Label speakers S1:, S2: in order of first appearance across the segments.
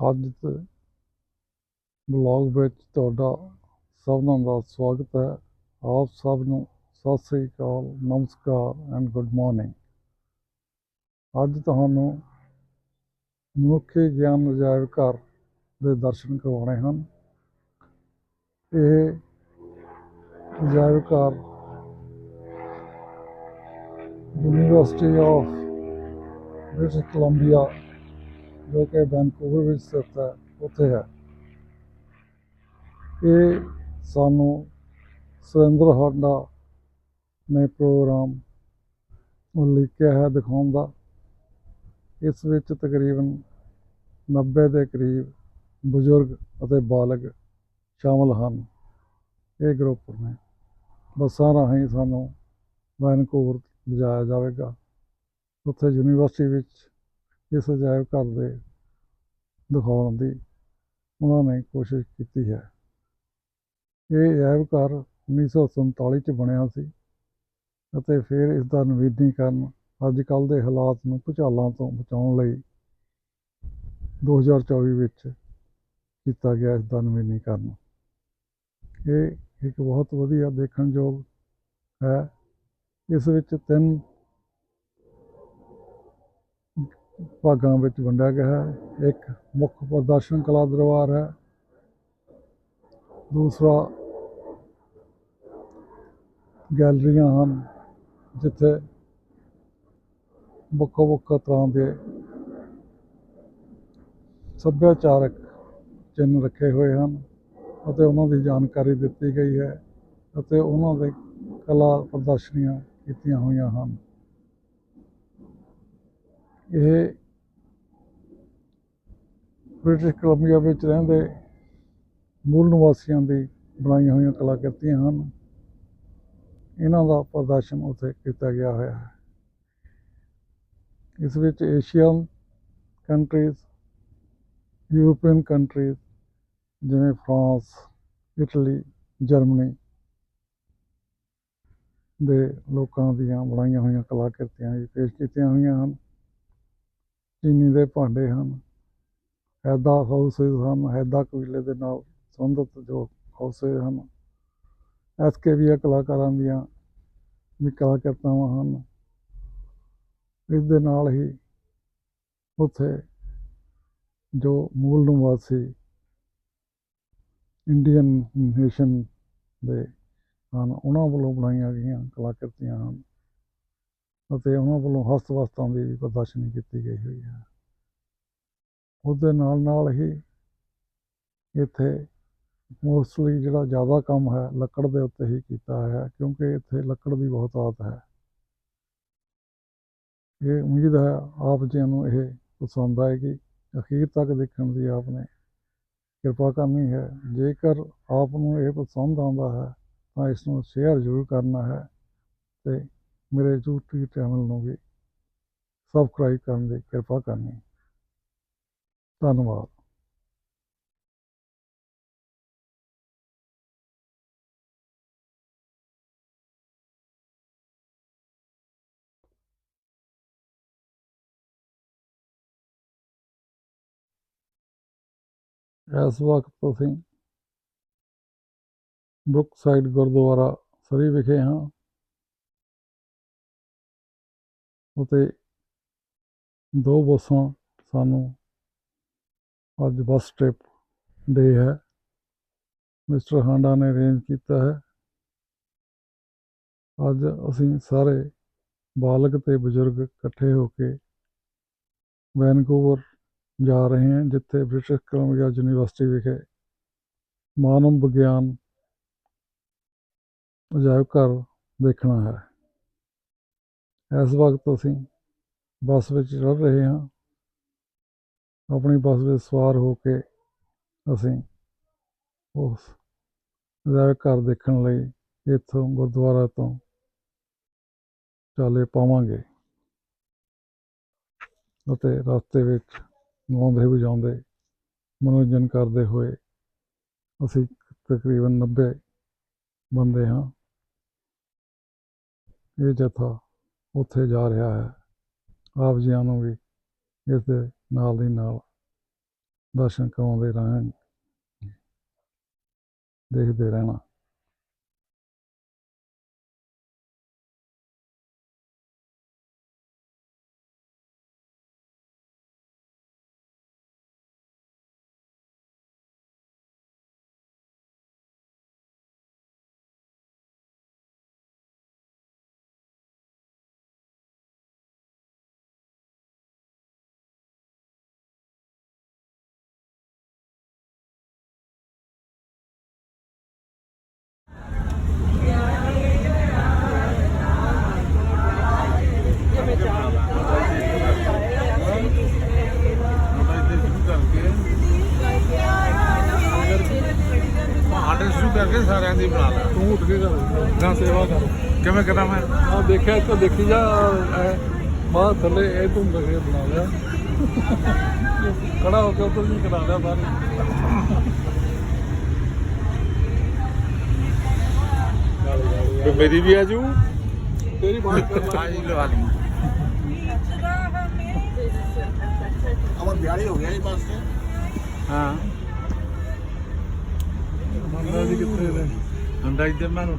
S1: ਅੱਜ ਦੇ ਬਲੌਗ ਵਿੱਚ ਤੁਹਾਡਾ ਸਭਨਾਂ ਦਾ ਸਵਾਗਤ ਹੈ। ਆਪ ਸਭ ਨੂੰ ਸਤਿ ਸ੍ਰੀ ਅਕਾਲ, ਨਮਸਕਾਰ ਐਂਡ ਗੁੱਡ ਮਾਰਨਿੰਗ ਅੱਜ ਤੁਹਾਨੂੰ ਮਨੁੱਖੀ ਗਿਆਨ ਅਜਾਇਬ ਘਰ ਦੇ ਦਰਸ਼ਨ ਕਰਵਾਉਣੇ ਹਨ। ਇਹ ਅਜਾਇਬ ਘਰ ਯੂਨੀਵਰਸਿਟੀ ਆਫ ਬ੍ਰਿਟਿਸ਼ ਕੋਲੰਬੀਆ ਜੋ ਕਿ ਵੈਨਕੂਵਰ ਵਿੱਚ ਸਥਿਤ ਹੈ, ਉੱਥੇ ਹੈ। ਇਹ ਸਾਨੂੰ ਸੁਰਿੰਦਰ ਹੋਂਡਾ ਨੇ ਪ੍ਰੋਗਰਾਮ ਉਲੀਕਿਆ ਹੈ ਦਿਖਾਉਣ ਦਾ। ਇਸ ਵਿੱਚ ਤਕਰੀਬਨ 90 ਦੇ ਕਰੀਬ ਬਜ਼ੁਰਗ ਅਤੇ ਬਾਲਗ ਸ਼ਾਮਲ ਹਨ। ਇਹ ਗਰੁੱਪ ਨੇ। ਬੱਸਾਂ ਰਾਹੀਂ ਸਾਨੂੰ ਵੈਨਕੂਵਰ ਲਿਜਾਇਆ ਜਾਵੇਗਾ। ਉੱਥੇ ਯੂਨੀਵਰਸਿਟੀ ਵਿੱਚ ਇਸ ਅਜਾਇਬ ਘਰ ਦੇ ਦਿਖਾਉਣ ਦੀ ਉਹਨਾਂ ਨੇ ਕੋਸ਼ਿਸ਼ ਕੀਤੀ ਹੈ। ਇਹ ਅਜਾਇਬ ਘਰ 1947 ਚ ਬਣਿਆ ਸੀ ਅਤੇ ਫਿਰ ਇਸ ਦਾ ਨਵੀਨੀਕਰਨ ਅੱਜ ਕੱਲ੍ਹ ਦੇ ਹਾਲਾਤ ਨੂੰ ਭੁਚਾਲਾਂ ਤੋਂ ਬਚਾਉਣ ਲਈ 2024 ਵਿੱਚ ਕੀਤਾ ਗਿਆ ਇਸ ਦਾ ਨਵੀਨੀਕਰਨ। ਇਹ ਇੱਕ ਬਹੁਤ ਵਧੀਆ ਦੇਖਣਯੋਗ ਹੈ। ਇਸ ਵਿੱਚ ਤਿੰਨ ਭਾਗਾਂ ਵਿੱਚ ਵੰਡਿਆ ਗਿਆ ਹੈ। ਇੱਕ ਮੁੱਖ ਪ੍ਰਦਰਸ਼ਨ ਕਲਾ ਦਰਬਾਰ ਹੈ। ਦੂਸਰਾ ਗੈਲਰੀਆਂ ਹਨ, ਜਿੱਥੇ ਵੱਖੋ ਵੱਖ ਤਰ੍ਹਾਂ ਦੇ ਸੱਭਿਆਚਾਰਕ ਚਿੰਨ੍ਹ ਰੱਖੇ ਹੋਏ ਹਨ ਅਤੇ ਉਹਨਾਂ ਦੀ ਜਾਣਕਾਰੀ ਦਿੱਤੀ ਗਈ ਹੈ ਅਤੇ ਉਹਨਾਂ ਦੇ ਕਲਾ ਪ੍ਰਦਰਸ਼ਨੀਆਂ ਕੀਤੀਆਂ ਹੋਈਆਂ ਹਨ। ਇਹ ਬ੍ਰਿਟਿਸ਼ ਕੋਲੰਬੀਆ ਵਿੱਚ ਰਹਿੰਦੇ ਮੂਲ ਨਿਵਾਸੀਆਂ ਦੀ ਬਣਾਈਆਂ ਹੋਈਆਂ ਕਲਾਕ੍ਰਿਤੀਆਂ ਹਨ। ਇਹਨਾਂ ਦਾ ਪ੍ਰਦਰਸ਼ਨ ਉੱਥੇ ਕੀਤਾ ਗਿਆ ਹੋਇਆ ਹੈ। ਇਸ ਵਿੱਚ ਏਸ਼ੀਅਨ ਕੰਟਰੀਜ਼ ਯੂਰਪੀਅਨ ਕੰਟਰੀਜ਼ ਜਿਵੇਂ ਫਰਾਂਸ, ਇਟਲੀ, ਜਰਮਨੀ ਦੇ ਲੋਕਾਂ ਦੀਆਂ ਬਣਾਈਆਂ ਹੋਈਆਂ ਕਲਾਕ੍ਰਿਤੀਆਂ ਵੀ ਪੇਸ਼ ਕੀਤੀਆਂ ਹੋਈਆਂ ਹਨ। ਚੀਨੀ ਦੇ ਭਾਂਡੇ ਹਨ। ਹੈਦਾ ਹਾਊਸਿਸ ਹਨ ਹੈਦਾ ਕਬੀਲੇ ਦੇ ਨਾਲ ਸੰਬੰਧਿਤ ਜੋ ਹਾਊਸਿਸ ਹਨ। ਐਸ ਕੇ ਵੀ ਕਲਾਕਾਰਾਂ ਦੀਆਂ ਵੀ ਕਲਾਕ੍ਰਿਤਾਵਾਂ ਹਨ। ਇਸ ਦੇ ਨਾਲ ਹੀ ਉੱਥੇ ਜੋ ਮੂਲ ਨਿਵਾਸੀ ਇੰਡੀਅਨ ਨੇਸ਼ਨ ਦੇ ਹਨ, ਉਹਨਾਂ ਵੱਲੋਂ ਬਣਾਈਆਂ ਗਈਆਂ ਕਲਾਕ੍ਰਿਤੀਆਂ ਹਨ। ਅਤੇ ਉਹਨਾਂ ਵੱਲੋਂ ਹਸਤ ਵਸਤਾਂ ਦੀ ਵੀ ਪ੍ਰਦਰਸ਼ਨੀ ਕੀਤੀ ਗਈ ਹੋਈ ਹੈ। ਉਹਦੇ ਨਾਲ ਨਾਲ ਹੀ ਇੱਥੇ ਮੋਸਟਲੀ ਜਿਹੜਾ ਜ਼ਿਆਦਾ ਕੰਮ ਹੈ, ਲੱਕੜ ਦੇ ਉੱਤੇ ਹੀ ਕੀਤਾ ਹੈ, ਕਿਉਂਕਿ ਇੱਥੇ ਲੱਕੜ ਦੀ ਬਹੁਤ ਆਦਤ ਹੈ। ਇਹ ਉਮੀਦ ਹੈ ਆਪ ਜੀ ਨੂੰ ਇਹ ਪਸੰਦ ਆਏਗੀ। ਅਖੀਰ ਤੱਕ ਦੇਖਣ ਦੀ ਆਪ ਨੇ ਕਿਰਪਾ ਕਰਨੀ ਹੈ। ਜੇਕਰ ਆਪ ਨੂੰ ਇਹ ਪਸੰਦ ਆਉਂਦਾ ਹੈ, ਤਾਂ ਇਸ ਨੂੰ ਸ਼ੇਅਰ ਜ਼ਰੂਰ ਕਰਨਾ ਹੈ ਤੇ ਮੇਰੇ YouTube ਚੈਨਲ ਨੂੰ ਵੀ ਸਬਸਕ੍ਰਾਈਬ ਕਰਨ ਦੀ ਕਿਰਪਾ ਕਰਨੀ ਧੰਨਵਾਦ। ਇਸ ਵਕਤ ਅਸੀਂ ਬੁੱਕ ਸਾਈਡ ਗੁਰਦੁਆਰਾ ਸਰੀ ਵਿਖੇ ਹਾਂ। ਉਤੇ ਦੋ ਬੱਸਾਂ ਸਾਨੂੰ ਅੱਜ ਬੱਸ ਟ੍ਰਿਪ ਡੇ ਹੈ। ਮਿਸਟਰ ਹਾਂਡਾ ਨੇ ਅਰੇਂਜ ਕੀਤਾ ਹੈ। ਅੱਜ ਅਸੀਂ ਸਾਰੇ ਬਾਲਗ ਤੇ ਬਜ਼ੁਰਗ ਇਕੱਠੇ ਹੋ ਕੇ ਵੈਨਕੂਵਰ ਜਾ ਰਹੇ ਹਾਂ, ਜਿੱਥੇ ਬ੍ਰਿਟਿਸ਼ ਕੋਲੰਬੀਆ ਯੂਨੀਵਰਸਿਟੀ ਵਿਖੇ ਮਾਨਵ ਵਿਗਿਆਨ ਅਜਾਇਬ ਘਰ ਦੇਖਣਾ ਹੈ। ਇਸ ਵਕਤ ਅਸੀਂ ਬੱਸ ਵਿੱਚ ਚੜ੍ਹ ਰਹੇ ਹਾਂ। ਆਪਣੀ ਬੱਸ ਵਿੱਚ ਸਵਾਰ ਹੋ ਕੇ ਅਸੀਂ ਉਸ ਅਜਾਇਬ ਘਰ ਦੇਖਣ ਲਈ ਇੱਥੋਂ ਗੁਰਦੁਆਰਾ ਤੋਂ ਚਾਲੇ ਪਾਵਾਂਗੇ ਅਤੇ ਰਸਤੇ ਵਿੱਚ ਗਾਉਂਦੇ ਵਜਾਉਂਦੇ ਮਨੋਰੰਜਨ ਕਰਦੇ ਹੋਏ ਅਸੀਂ ਤਕਰੀਬਨ 90 ਬੰਦੇ ਹਾਂ। ਇਹ ਜਥਾ ਉੱਥੇ ਜਾ ਰਿਹਾ ਹੈ। ਆਪ ਜੀਆਂ ਨੂੰ ਵੀ ਇਸ ਦੇ ਨਾਲ ਦੀ ਨਾਲ ਦਰਸ਼ਨ ਕਰਾਉਂਦੇ ਰਹਿਣ, ਦੇਖਦੇ ਰਹਿਣਾ।
S2: ਕਿਵੇਂ ਕਰਾਂ ਮੈਂ?
S1: ਆ ਦੇਖਿਆ ਇੱਥੇ ਦੇਖੀ ਜਾ ਮਾਂ ਥੱਲੇ ਇਹ ਤੂੰ ਬਗੇ ਬਣਾ ਲਿਆ। ਖੜਾ ਹੋ ਕੇ ਉੱਧਰ ਨਹੀਂ ਕਰਾ ਲਿਆ ਬਾਹਰ।
S2: ਤੇ ਮੇਰੀ ਵੀ ਆ ਜੂ।
S1: ਤੇਰੀ ਬਾਤ ਕਰ
S2: ਆ ਜੀ ਲਵਾ ਲਈ।
S3: ਅਮਰ ਬਿਆਰੀ ਹੋ ਗਿਆ ਇਹ ਬਸ।
S2: ਹਾਂ।
S1: ਮੰਦਾ ਜੀ ਕਿੱਥੇ ਨੇ
S2: ਹੰਡਾ ਇੱਧਰ ਮੈਨੂੰ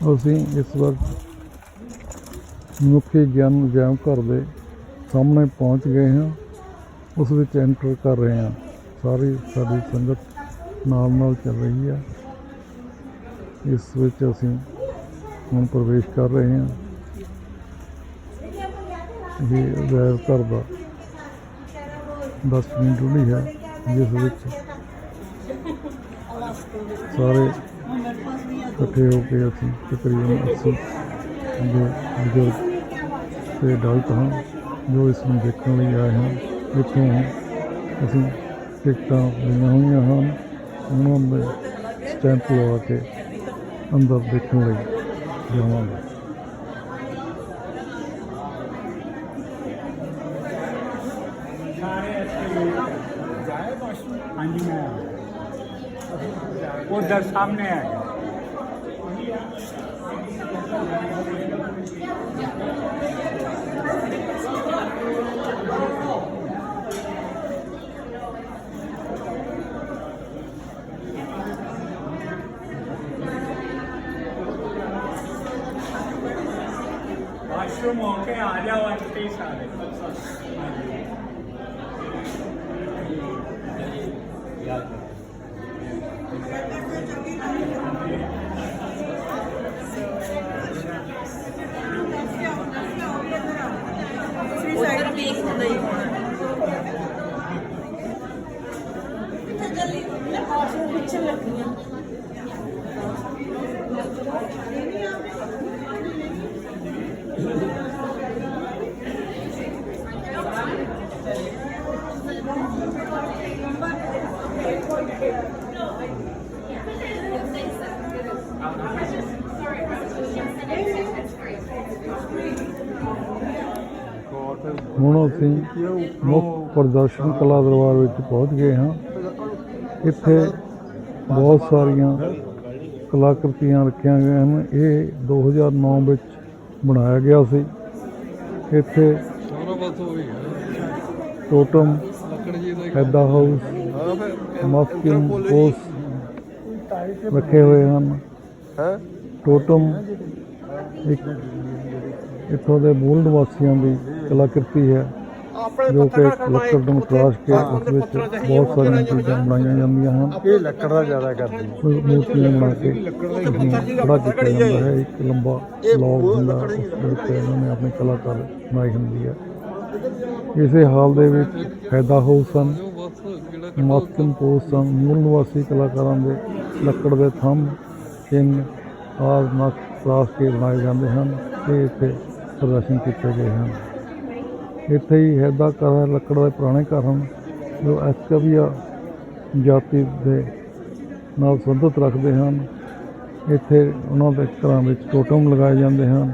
S1: ਅਸੀਂ ਇਸ ਵਕਤ ਮਨੁੱਖੀ ਗਿਆਨ ਵਿਗਿਆਨ ਘਰ ਦੇ ਸਾਹਮਣੇ ਪਹੁੰਚ ਗਏ ਹਾਂ। ਉਸ ਵਿੱਚ ਐਂਟਰ ਕਰ ਰਹੇ ਹਾਂ। ਸਾਰੀ ਸਾਡੀ ਸੰਗਤ ਨਾਲ ਨਾਲ ਚੱਲ ਰਹੀ ਹੈ। ਇਸ ਵਿੱਚ ਅਸੀਂ ਹੁਣ ਪ੍ਰਵੇਸ਼ ਕਰ ਰਹੇ ਹਾਂ। ਇਹ ਵੈਰ ਘਰ ਦਾ ਦਸਵੀਂ ਡੁੱਲੀ ਹੈ, ਜਿਸ ਵਿੱਚ ਸਾਰੇ ਇਕੱਠੇ ਹੋ ਕੇ ਅਸੀਂ ਤਕਰੀਬਨ 80 ਦੇ ਬਜ਼ੁਰਗ ਤੇ ਡਾਕਟਰ ਹਾਂ ਜੋ ਇਸ ਨੂੰ ਦੇਖਣ ਲਈ ਆਏ ਹਨ ਇੱਥੋਂ ਅਸੀਂ ਟਿਕਟਾਂ ਲਈਆਂ ਹੋਈਆਂ ਹਨ ਉਹਨਾਂ ਦੇ ਸਟੈਂਪ ਲਵਾ ਕੇ ਅੰਦਰ ਦੇਖਣ ਲਈ ਜਾਵਾਂਗੇ
S4: हाँ जी मैं उधर सामने है वाशरूम होके आ जाओ अंते सारे
S1: ਹੁਣ ਅਸੀਂ ਮੁੱਖ ਪ੍ਰਦਰਸ਼ਨ ਕਲਾ ਦਰਬਾਰ ਵਿੱਚ ਪਹੁੰਚ ਗਏ ਹਾਂ। ਇੱਥੇ ਬਹੁਤ ਸਾਰੀਆਂ ਕਲਾਕ੍ਰਿਤੀਆਂ ਰੱਖੀਆਂ ਗਈਆਂ ਹਨ। ਇਹ 2009 ਵਿੱਚ ਬਣਾਇਆ ਗਿਆ ਸੀ। ਇੱਥੇ ਟੋਟਮ ਹੈਦਾ ਹਾਊਸ ਮਸਕਿਨ ਪੋਸ ਰੱਖੇ ਹੋਏ ਹਨ। ਟੋਟਮ ਇੱਕ ਇੱਥੋਂ ਦੇ ਮੂਲ ਨਿਵਾਸੀਆਂ ਦੀ ਕਲਾਕ੍ਰਿਤੀ ਹੈ ਜੋ ਕਿ ਲੱਕੜ ਨੂੰ ਤਰਾਸ਼ ਕੇ ਉਸ ਵਿੱਚ ਬਹੁਤ ਸਾਰੀਆਂ ਚੀਜ਼ਾਂ ਬਣਾਈਆਂ ਜਾਂਦੀਆਂ ਹਨ।
S3: ਇਹ ਲੱਕੜ ਦਾ ਜ਼ਿਆਦਾ ਕਰਦੀ
S1: ਕੋਈ ਮੂਰਤੀਆਂ ਬਣਾ ਕੇ ਬੜਾ ਕੀਤਾ ਜਾਂਦਾ ਹੈ। ਇੱਕ ਲੰਬਾ ਲੌਗ ਹੁੰਦਾ ਉਸ ਇਹਨਾਂ ਨੇ ਆਪਣੀ ਕਲਾਕਾਰ ਬਣਾਈ ਹੁੰਦੀ ਹੈ। ਇਸੇ ਹਾਲ ਦੇ ਵਿੱਚ ਫਾਇਦਾ ਹਾਊਸ ਹਨ ਮਸਕਿਨ ਪੋਸਟ ਮੂਲ ਨਿਵਾਸੀ ਕਲਾਕਾਰਾਂ ਦੇ ਲੱਕੜ ਦੇ ਥੰਮ ਚਿੰਨ ਆਦਿ ਨਕਸ਼ ਤਰਾਸ਼ ਕੇ ਬਣਾਏ ਜਾਂਦੇ ਹਨ ਤੇ ਇੱਥੇ ਪ੍ਰਦਰਸ਼ਨ ਕੀਤੇ ਗਏ ਹਨ। ਇੱਥੇ ਹੀ ਹੈਦਾ ਘਰ ਹੈ, ਲੱਕੜ ਦੇ ਪੁਰਾਣੇ ਘਰ ਹਨ, ਜੋ ਐਸਕਵੀਆ ਜਾਤੀ ਦੇ ਨਾਲ ਸੰਬੰਧਿਤ ਰੱਖਦੇ ਹਨ। ਇੱਥੇ ਉਹਨਾਂ ਦੇ ਘਰਾਂ ਵਿੱਚ ਟੋਟਮ ਲਗਾਏ ਜਾਂਦੇ ਹਨ।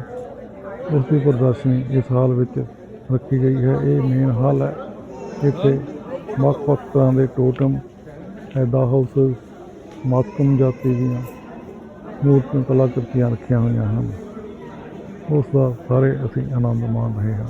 S1: ਉਸ ਦੀ ਪ੍ਰਦਰਸ਼ਨੀ ਇਸ ਹਾਲ ਵਿੱਚ ਰੱਖੀ ਗਈ ਹੈ। ਇਹ ਮੇਨ ਹਾਲ ਹੈ। ਇੱਥੇ ਵੱਖ-ਵੱਖ ਤਰ੍ਹਾਂ ਦੇ ਟੋਟਮ ਐਦਾ ਹਾਊਸ ਮਾਤਕਮ ਜਾਤੀ ਦੀਆਂ ਮੂਰਤੀਆਂ, ਕਲਾਕ੍ਰਿਤੀਆਂ ਰੱਖੀਆਂ ਹੋਈਆਂ ਹਨ। ਉਸ ਦਾ ਸਾਰੇ ਅਸੀਂ ਆਨੰਦ ਮਾਣ ਰਹੇ ਹਾਂ।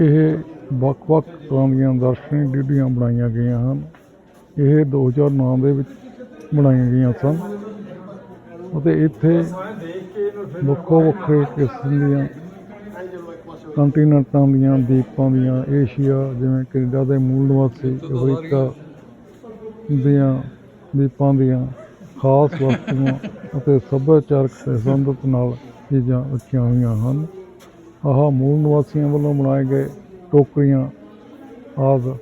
S1: ਇਹ ਵੱਖ-ਵੱਖ ਤਰ੍ਹਾਂ ਦੀਆਂ ਦਰਸ਼ਨੀ ਡਿੱਡੀਆਂ ਬਣਾਈਆਂ ਗਈਆਂ ਹਨ। ਇਹ 2009 ਦੇ ਵਿੱਚ ਬਣਾਈਆਂ ਗਈਆਂ ਸਨ ਅਤੇ ਇੱਥੇ ਵੱਖੋ ਵੱਖਰੇ ਕਿਸਮ ਦੀਆਂ ਕੰਟੀਨੈਂਟਾਂ ਦੀਆਂ ਦੀਪਾਂ ਦੀਆਂ ਏਸ਼ੀਆ ਜਿਵੇਂ ਕੈਨੇਡਾ ਦੇ ਮੂਲ ਨਿਵਾਸੀ ਅਫਰੀਕਾ ਦੀਆਂ ਦੀਪਾਂ ਦੀਆਂ ਖਾਸ ਵਸਤੂਆਂ ਅਤੇ ਸੱਭਿਆਚਾਰਕ ਸੰਬੰਧਤ ਨਾਲ ਚੀਜ਼ਾਂ ਰੱਖੀਆਂ ਹੋਈਆਂ ਹਨ। ਆਹ ਮੂਲ ਨਿਵਾਸੀਆਂ ਵੱਲੋਂ ਬਣਾਏ ਗਏ ਟੋਕਰੀਆਂ ਆਦਿ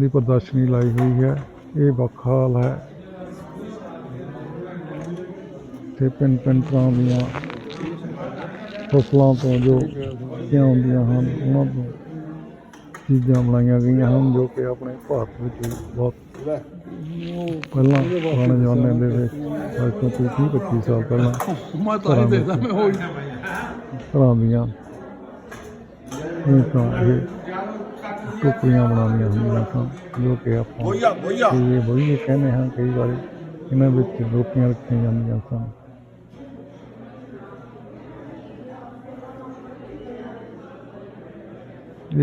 S1: ਦੀ ਪ੍ਰਦਰਸ਼ਨੀ ਲਾਈ ਹੋਈ ਹੈ। ਇਹ ਵੱਖ ਹਾਲ ਹੈ। ਤੇ ਪਿੰਨ ਪਿੰਨ ਤਰ੍ਹਾਂ ਦੀਆਂ ਫਸਲਾਂ ਤੋਂ ਜੋ ਕੀਆਂ ਹੁੰਦੀਆਂ ਹਨ ਉਹਨਾਂ ਤੋਂ ਚੀਜ਼ਾਂ ਬਣਾਈਆਂ ਗਈਆਂ ਹਨ ਜੋ ਕਿ ਆਪਣੇ ਭਾਰਤ ਵਿੱਚ ਬਹੁਤ ਪਹਿਲਾਂ ਪੁਰਾਣੇ ਜ਼ਮਾਨੇ ਦੇ ਵਿੱਚ ਅੱਜ ਤੋਂ ਕੋਈ 30 25 ਸਾਲ ਪਹਿਲਾਂ ਮੈਂ ਤਾਂ ਹੀ ਦੇਖਦਾ ਮੈਂ ਹੋਈ। ਤਰ੍ਹਾਂ ਦੀਆਂ ਇਹ ਤਾਂ ਇਹ ਟੋਕਰੀਆਂ ਬਣਾਉਣੀਆਂ ਹੁੰਦੀਆਂ ਸਨ ਜੋ ਕਿ ਆਪਾਂ
S3: ਬੋਈਆ ਬੋਈਆ।
S1: ਇਹ ਕਹਿੰਦੇ ਹਾਂ ਕਈ ਵਾਰੀ ਇਹਨਾਂ ਵਿੱਚ ਰੋਟੀਆਂ ਰੱਖੀਆਂ ਜਾਂਦੀਆਂ ਸਨ।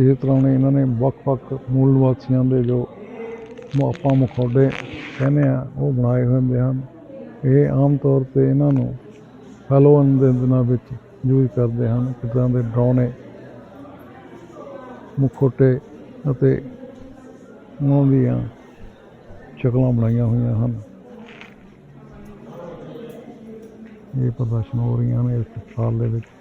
S1: ਇਸ ਤਰ੍ਹਾਂ ਨੇ ਇਹਨਾਂ ਨੇ ਵੱਖ-ਵੱਖ ਮੂਲ ਨਿਵਾਸੀਆਂ ਦੇ ਜੋ ਆਪਾਂ ਮਖੌਡੇ ਕਹਿੰਦੇ ਆ ਉਹ ਬਣਾਏ ਹੋਏ ਹੁੰਦੇ ਹਨ। ਇਹ ਆਮ ਤੌਰ ਤੇ ਇਹਨਾਂ ਨੂੰ ਹੈਲੋਵਨ ਦੇ ਦਿਨਾਂ ਵਿੱਚ ਯੂਜ਼ ਕਰਦੇ ਹਨ ਤਰ੍ਹਾਂ ਦੇ ਡਰਾਉਣੇ ਮੁਖੌਟੇ ਅਤੇ ਉਹਨਾਂ ਦੀਆਂ ਸ਼ਕਲਾਂ ਬਣਾਈਆਂ ਹੋਈਆਂ ਹਨ। ਇਹ ਪ੍ਰਦਰਸ਼ਨ ਹੋ ਰਹੀਆਂ ਨੇ ਇਸ ਸਾਲ ਦੇ ਵਿੱਚ।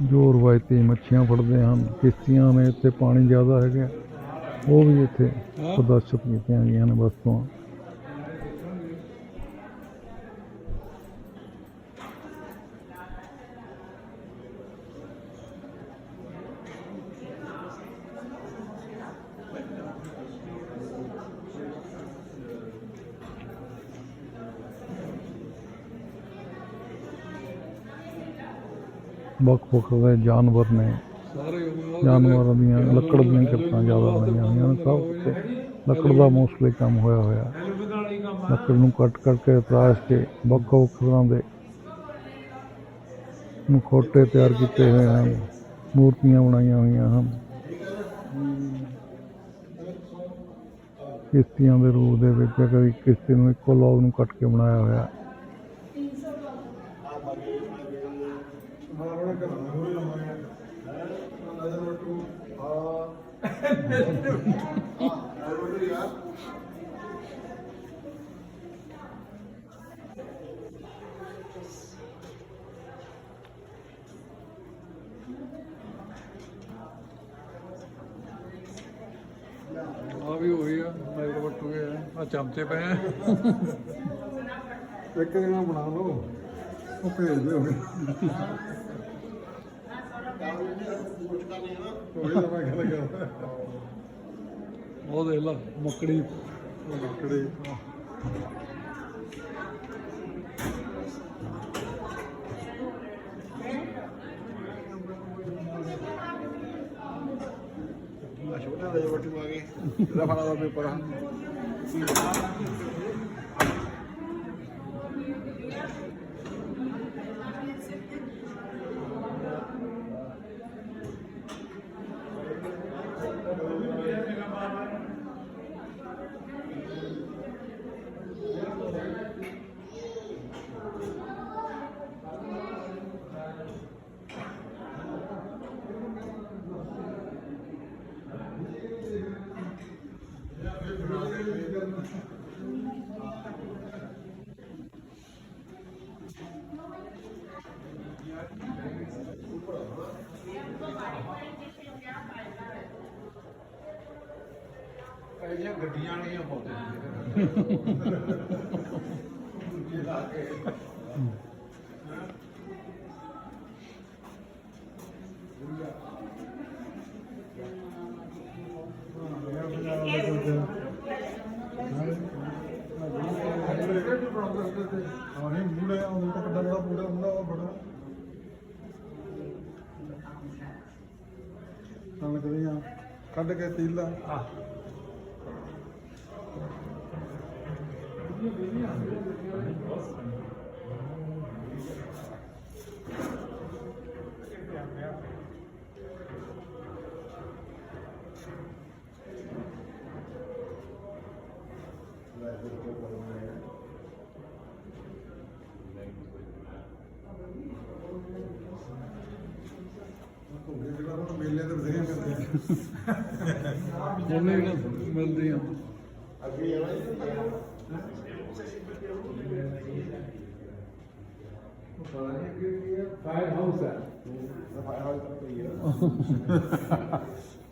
S1: ਜੋ ਰਵਾਇਤੀ ਮੱਛੀਆਂ ਫੜਦੇ ਹਨ ਕਿਸ਼ਤੀਆਂ ਨੇ ਇੱਥੇ ਪਾਣੀ ਜ਼ਿਆਦਾ ਹੈਗਾ ਉਹ ਵੀ ਇੱਥੇ ਪ੍ਰਦਰਸ਼ਿਤ ਕੀਤੀਆਂ ਗਈਆਂ ਨੇ ਵਸਤੂਆਂ। ਵੱਖ ਵੱਖ ਦੇ ਜਾਨਵਰ ਨੇ, ਜਾਨਵਰਾਂ ਦੀਆਂ, ਲੱਕੜ ਦੀਆਂ ਕਿਰਤਾਂ ਜ਼ਿਆਦਾ ਬਣਾਈਆਂ ਹੋਈਆਂ ਨੇ, ਸਭ ਉੱਤੇ ਲੱਕੜ ਦਾ ਮੋਸਟਲੀ ਕੰਮ ਹੋਇਆ ਹੋਇਆ। ਲੱਕੜ ਨੂੰ ਕੱਟ ਕੱਟ ਕੇ ਤਰਾਸ਼ ਕੇ ਵੱਖ ਵੱਖ ਤਰ੍ਹਾਂ ਦੇ ਮੁਖੌਟੇ ਤਿਆਰ ਕੀਤੇ ਹੋਏ ਹਨ, ਮੂਰਤੀਆਂ ਬਣਾਈਆਂ ਹੋਈਆਂ ਹਨ। ਕਿਸ਼ਤੀਆਂ ਦੇ ਰੂਪ ਦੇ ਵਿੱਚ ਕਦੀ ਕਿਸ਼ਤੀ ਨੂੰ ਇੱਕੋ ਲੌਗ ਨੂੰ ਕੱਟ ਕੇ ਬਣਾਇਆ ਹੋਇਆ। ਆ ਵੀ ਹੋਈ ਆ ਮੇਰੇ ਵੱਟੂ ਗਏ ਆ ਚਮਚੇ ਪਏ ਆ। ਇੱਕ ਦਿਨ ਬਣਾ ਲਓ। ਉਹ ਭੇਜ ਦਿਓ। ਕੋਈ ਤਾਂ ਮੈਂ ਗੱਲ ਕਰਦਾ। ਉਹ ਦੇਖ ਲਾ ਮੱਕੜੀ। ਮੱਕੜੀ।
S3: ਛੋਟਾ ਜਿਹਾ ਬੱਟੂ ਆ ਗਏ ਇਹਦਾ ਫੜਾ ਦਾ ਪੇਪਰ ਆ।
S2: ਇਹ ਗੱਡੀਆਂ ਵਾਲੀਆਂ ਪਾਉਂਦੇ
S1: ਹਾਂ ਨਹੀਂ ਮੂੜੇ ਆਉਂਦੇ ਤਾਂ ਕਿੱਡਾ ਬੜਾ ਪੂੜਾ ਹੁੰਦਾ ਉਹ ਬੜਾ। ਕਣਕ ਦੀਆਂ ਕੱਢ ਕੇ ਤੀਲਾ। ਮੇਲੇ ਉਹਨੇ ਵੀ ਮਿਲਦੀਆਂ
S2: ਫਾਇਰ ਹਾਊਸ ਹੈ।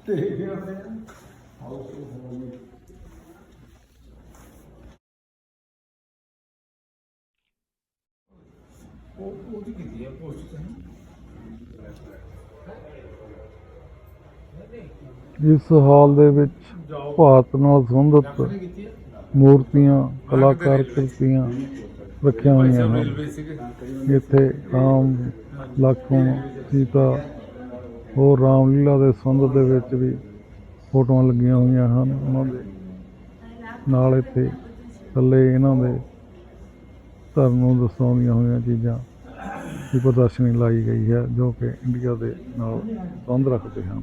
S1: ਠੀਕ ਹੈ
S2: ਉਹ ਉਹਦੀ ਕੀਤੀ ਹੈ ਪੋਸਟ
S1: ਇਸ ਹਾਲ ਦੇ ਵਿੱਚ ਭਾਰਤ ਨਾਲ ਸੰਬੰਧਿਤ ਮੂਰਤੀਆਂ, ਕਲਾਕਾਰ ਕਿਰਤੀਆਂ ਰੱਖੀਆਂ ਹੋਈਆਂ ਹਨ। ਇੱਥੇ ਆਮ ਲੱਖੋਂ, ਸੀਤਾ ਹੋਰ ਰਾਮਲੀਲਾ ਦੇ ਸੰਬੰਧ ਦੇ ਵਿੱਚ ਵੀ ਫੋਟੋਆਂ ਲੱਗੀਆਂ ਹੋਈਆਂ ਹਨ। ਉਹਨਾਂ ਦੇ ਨਾਲ ਇੱਥੇ ਥੱਲੇ ਇਹਨਾਂ ਦੇ ਧਰਮ ਨੂੰ ਦਰਸਾਉਂਦੀਆਂ ਹੋਈਆਂ ਚੀਜ਼ਾਂ ਦੀ ਪ੍ਰਦਰਸ਼ਨੀ ਲਾਈ ਗਈ ਹੈ, ਜੋ ਕਿ ਇੰਡੀਆ ਦੇ ਨਾਲ ਸੰਬੰਧ ਰੱਖਦੇ ਹਨ।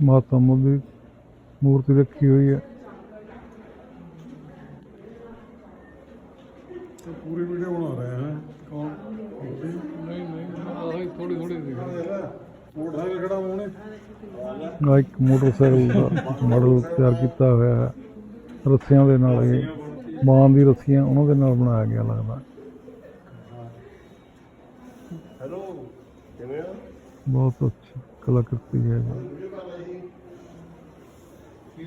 S1: ਮਾਤਾ ਮੁੱਦੀ ਮੂਰਤੀ ਰੱਖੀ ਹੋਈ ਹੈ।
S5: ਤੇ ਪੂਰੀ ਵੀਡੀਓ ਬਣਾ ਰਹੇ ਹਾਂ। ਕੌਣ?
S1: ਨਹੀਂ ਨਹੀਂ ਆਹੀ ਥੋੜੀ ਥੋੜੀ ਦਿਖ
S5: ਮੋਟਰਸਾਈਕਲ ਖੜਾ ਹੋਣੇ
S1: ਆ ਇੱਕ ਮੋਟਰਸਾਈਕਲ ਦਾ ਮਾਡਲ ਤਿਆਰ ਕੀਤਾ ਹੋਇਆ ਹੈ। ਰੱਸਿਆਂ ਦੇ ਨਾਲ ਇਹ ਮਾਂ ਦੀ ਰੱਸੀਆਂ ਉਹਨਾਂ ਦੇ ਨਾਲ ਬਣਾਇਆ ਗਿਆ ਲੱਗਦਾ।
S3: ਹੈਲੋ ਕਿਵੇਂ ਆ
S1: ਬਹੁਤ ਅੱਛੀ ਕਲਾਕ੍ਰਿਤੀ ਹੈ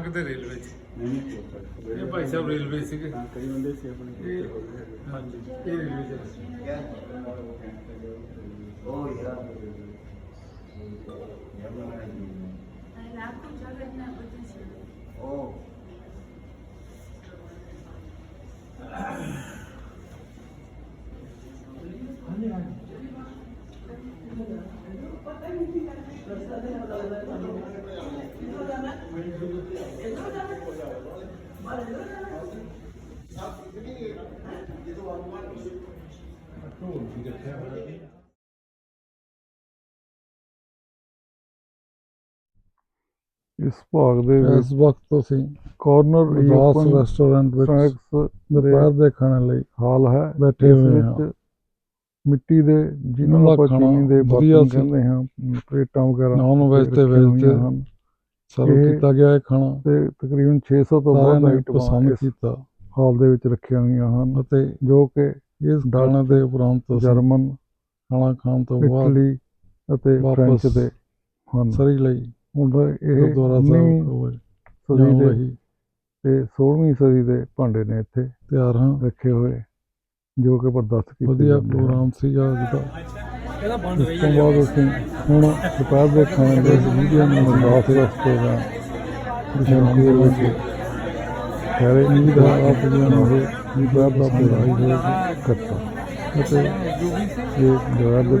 S2: ਕਿਤੇ ਰੇਲਵੇ ਚ।
S5: ਨਹੀਂ ਨਹੀਂ ਪੋਸਟ
S2: ਇਹ ਭਾਈ ਸਾਹਿਬ ਰੇਲਵੇ ਸੀਗੇ।
S5: ਹਾਂ ਕਈ ਬੰਦੇ ਸੀ ਆਪਣੇ
S2: ਇਹ ਹਾਂਜੀ ਇਹ ਰੇਲਵੇ ਚ
S3: ਉਹ
S2: ਢੋਲ ਰੱਖਿਆ ਹੋਇਆ
S1: ਇਸ ਭਾਗ ਦੇ ਵਿੱਚ ਇਸ ਵਕਤ ਅਸੀਂ ਕਾਰਨਰ ਰਾਸ ਰੈਸਟੋਰੈਂਟ ਵਿੱਚ ਦੁਪਹਿਰ ਦੇ ਖਾਣੇ ਲਈ ਹਾਲ ਹੈ। ਬੈਠੇ ਹੋਏ ਹਾਂ। ਮਿੱਟੀ ਦੇ ਜਿਹਨੂੰ ਆਪਾਂ ਚੀਨੀ ਦੇ ਬਰਤਨ ਕਹਿੰਦੇ ਹਾਂ ਪਲੇਟਾਂ ਵਗੈਰਾ ਨਾਨ ਵੈਜ ਤੇ ਵੈਜ ਤੇ ਸਰਵ ਕੀਤਾ ਗਿਆ ਇਹ ਖਾਣਾ। ਤੇ ਤਕਰੀਬਨ 600 ਤੋਂ ਵੱਧ ਆਈਟਮਾਂ ਪਸੰਦ ਕੀਤਾ। ਹਾਲ ਦੇ ਵਿੱਚ ਰੱਖੀਆਂ ਹੋਈਆਂ ਹਨ ਅਤੇ ਜੋ ਕਿ ਇਸ ਖਾਣੇ ਦੇ ਉਪਰੰਤ ਜਰਮਨ ਖਾਣਾ ਖਾਣ ਤੋਂ ਬਾਅਦ ਇਟਲੀ ਅਤੇ ਫ੍ਰੈਂਚ ਦੇ ਹਨ। ਸਰੀ ਲਈ ਹੁਣ ਇਹ ਸਾਹਿਬ ਸਦੀ ਦੇ ਤੇ 16ਵੀਂ ਸਦੀ ਦੇ ਭਾਂਡੇ ਨੇ ਇੱਥੇ ਤਿਆਰ ਹਾਂ। ਰੱਖੇ ਹੋਏ ਜੋ ਕਿ ਪ੍ਰਦਰਸ਼ਿਤ ਕੀਤੇ ਵਧੀਆ ਪ੍ਰੋਗਰਾਮ ਸੀਗਾ ਅੱਜ ਦਾ।
S4: ਇਹਦਾ ਬੰਦ
S1: ਬਾਅਦ ਅਸੀਂ ਹੁਣ ਦੁਪਹਿਰ ਦੇ ਖਾਣੇ ਦੇ ਵੀਡੀਓ ਨੂੰ ਮਰਦਾਸ ਰਸਤੇ ਦਾ ਬਿਸ਼ਨਪੁਰ ਦੇ ਵਿੱਚ ਸਾਰੇ ਨੀਂਦ ਦਾ ਆਪ ਜੀ ਇਹ ਦੁਪਹਿਰ ਦਾ ਕਰਤਾ ਅਤੇ ਇਹ ਦੁਪਹਿਰ ਦੇ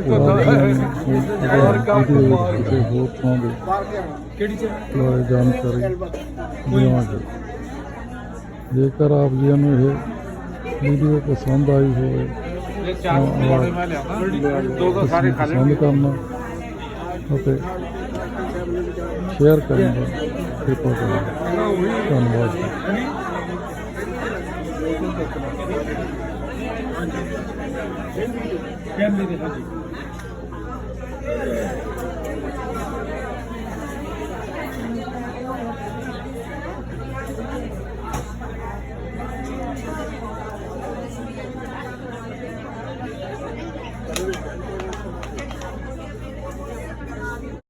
S1: ਨੂੰ ਕਿਸੇ ਹੋਰ ਥਾਂ ਦੇ
S4: ਕਿਹੜੀ
S1: ਜਾਣਕਾਰੀ ਦੇਵਾਂਗੇ। ਜੇਕਰ ਆਪ ਜੀ ਨੂੰ ਇਹ ਵੀਡੀਓ ਪਸੰਦ ਆਈ ਹੋਵੇ
S2: ਇਹ ਚਾਰ ਪਕੌੜੇ ਮੈਂ ਲਿਆਂਦਾ ਦੋ ਦੋ ਸਾਰੇ ਖਾ
S1: ਪਸੰਦ ਕਰਨਾ ਅਤੇ ਸ਼ੇਅਰ ਕਰਨਾ
S3: ਉੱਥੇ ਪਹੁੰਚਾਂਗੇ ਧੰਨਵਾਦ। ਜੀ
S6: ਕਹਿੰਦੇ ਨੇ ਹਾਂਜੀ